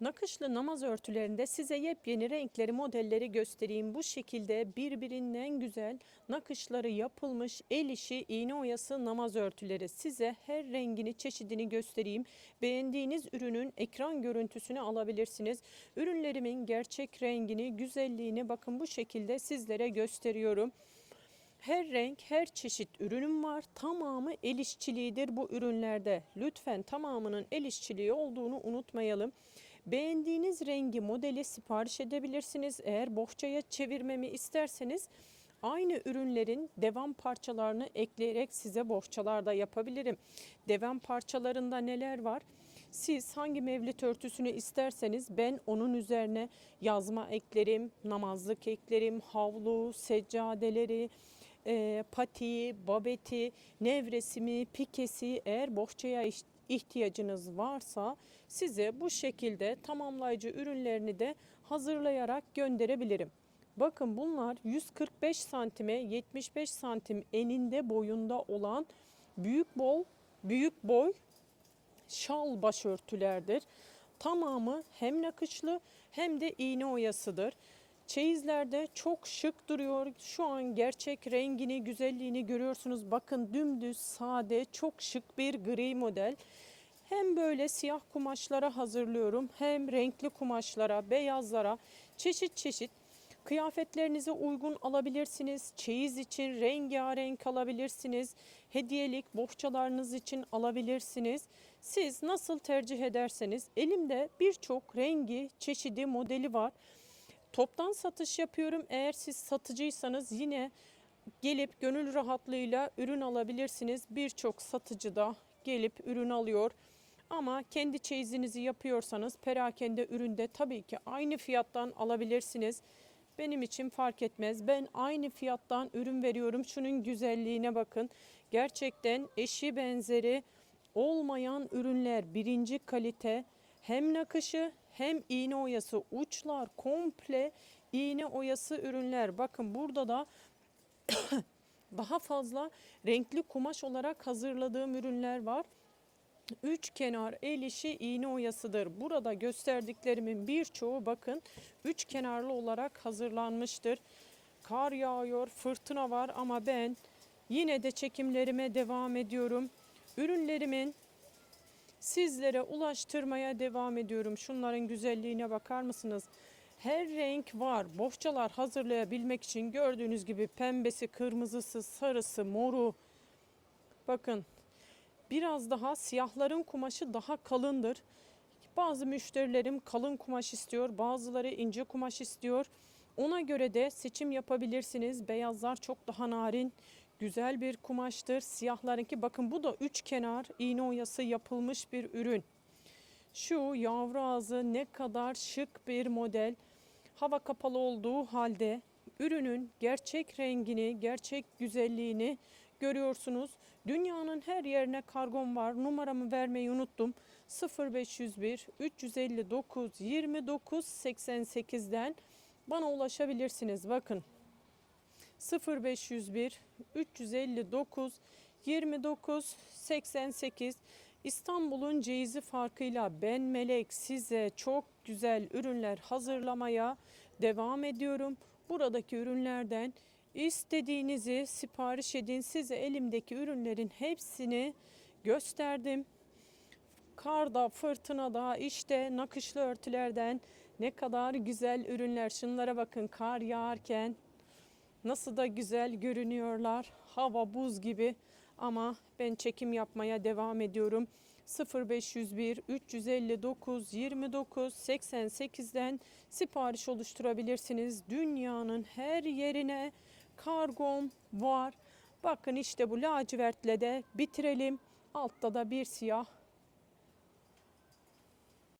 Nakışlı namaz örtülerinde size yepyeni renkleri, modelleri göstereyim. Bu şekilde birbirinden güzel nakışları yapılmış el işi iğne oyası namaz örtüleri. Size her rengini, çeşidini göstereyim. Beğendiğiniz ürünün ekran görüntüsünü alabilirsiniz. Ürünlerimin gerçek rengini, güzelliğini bakın bu şekilde sizlere gösteriyorum. Her renk, her çeşit ürünüm var. Tamamı el işçiliğidir bu ürünlerde. Lütfen tamamının el işçiliği olduğunu unutmayalım. Beğendiğiniz rengi, modeli sipariş edebilirsiniz. Eğer bohçaya çevirmemi isterseniz aynı ürünlerin devam parçalarını ekleyerek size bohçalar da yapabilirim. Devam parçalarında neler var? Siz hangi mevlit örtüsünü isterseniz ben onun üzerine yazma eklerim, namazlık eklerim, havlu, seccadeleri, e, patiği, babeti, nevresimi, pikesi eğer bohçaya ihtiyacınız varsa size bu şekilde tamamlayıcı ürünlerini de hazırlayarak gönderebilirim. Bakın bunlar 145 santime 75 santim eninde boyunda olan büyük bol büyük boy şal başörtülerdir. Tamamı hem nakışlı hem de iğne oyasıdır. Çeyizlerde çok şık duruyor. Şu an gerçek rengini, güzelliğini görüyorsunuz. Bakın dümdüz, sade, çok şık bir gri model. Hem böyle siyah kumaşlara hazırlıyorum hem renkli kumaşlara, beyazlara çeşit çeşit Kıyafetlerinize uygun alabilirsiniz. Çeyiz için rengarenk alabilirsiniz. Hediyelik bohçalarınız için alabilirsiniz. Siz nasıl tercih ederseniz elimde birçok rengi, çeşidi, modeli var. Toptan satış yapıyorum. Eğer siz satıcıysanız yine gelip gönül rahatlığıyla ürün alabilirsiniz. Birçok satıcı da gelip ürün alıyor. Ama kendi çeyizinizi yapıyorsanız perakende üründe tabii ki aynı fiyattan alabilirsiniz. Benim için fark etmez. Ben aynı fiyattan ürün veriyorum. Şunun güzelliğine bakın. Gerçekten eşi benzeri olmayan ürünler birinci kalite hem nakışı hem iğne oyası uçlar komple iğne oyası ürünler. Bakın burada da daha fazla renkli kumaş olarak hazırladığım ürünler var. Üç kenar el işi iğne oyasıdır. Burada gösterdiklerimin birçoğu bakın üç kenarlı olarak hazırlanmıştır. Kar yağıyor, fırtına var ama ben yine de çekimlerime devam ediyorum. Ürünlerimin sizlere ulaştırmaya devam ediyorum. Şunların güzelliğine bakar mısınız? Her renk var. Bohçalar hazırlayabilmek için gördüğünüz gibi pembesi, kırmızısı, sarısı, moru. Bakın biraz daha siyahların kumaşı daha kalındır. Bazı müşterilerim kalın kumaş istiyor, bazıları ince kumaş istiyor. Ona göre de seçim yapabilirsiniz. Beyazlar çok daha narin, güzel bir kumaştır. Siyahlarınki bakın bu da üç kenar iğne oyası yapılmış bir ürün. Şu yavru ağzı ne kadar şık bir model. Hava kapalı olduğu halde ürünün gerçek rengini, gerçek güzelliğini görüyorsunuz. Dünyanın her yerine kargom var. Numaramı vermeyi unuttum. 0501 359 29 88'den bana ulaşabilirsiniz. Bakın 0501 359 29 88 İstanbul'un ceyizi farkıyla ben Melek size çok güzel ürünler hazırlamaya devam ediyorum. Buradaki ürünlerden istediğinizi sipariş edin. Size elimdeki ürünlerin hepsini gösterdim. Karda, fırtınada, işte nakışlı örtülerden ne kadar güzel ürünler. Şunlara bakın kar yağarken Nasıl da güzel görünüyorlar. Hava buz gibi ama ben çekim yapmaya devam ediyorum. 0501 359 29 88'den sipariş oluşturabilirsiniz. Dünyanın her yerine kargom var. Bakın işte bu lacivertle de bitirelim. Altta da bir siyah